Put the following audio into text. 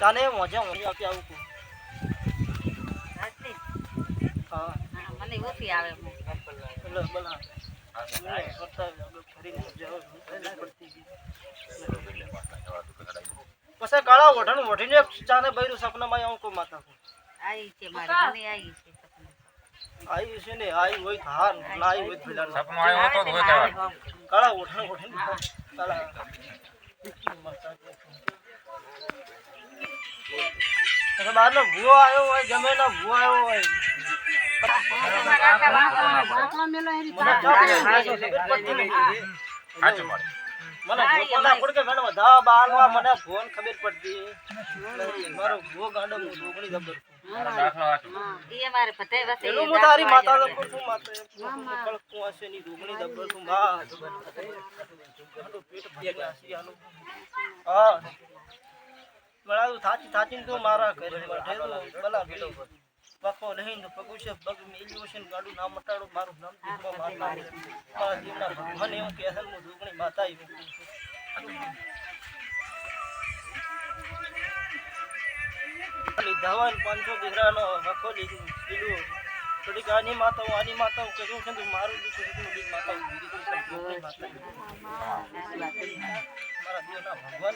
ચાલે મોજે મોજે આપી આવું છું. હા હા, મને ઓછી આવે બોલા આવે. ગઈ. પછી કાળા ઓઢણ ઓઢીને ચાને બૈરું સપનામાં આવું કોઈ માતા આઈ છે મારી આઈ છે સપનું. આવી છે ને આવી હોય ધાર ના આવી હોય ભલા. સપનું આવ્યો તો હોય કાળા ઓઢણ ઓઢીને કાળા બહારનો ભૂવો હોય ના ભૂવો આવ્યો મને ફોન ખબર પડતી મારો ભૂવો ગાંડો હું. બળાવું થાચી થાચી તું મારા ઘરે તું બલા પેલો પકો લઈને પગું છે પગ ગાડું ના મટાડો, મારું નામ દીકરો માતા મારા જીવના ભગવાન એવું કહે હું ઢોકળી માતા એવું લીધા પાંચસો દીકરાનો વખો લીધું લીધું થોડીક આની માતા હું આની માતા હું કર્યું છે મારું દીકરું હતું બધી માતા હું ધીરે ધીરે માતા મારા દેવના ભગવાન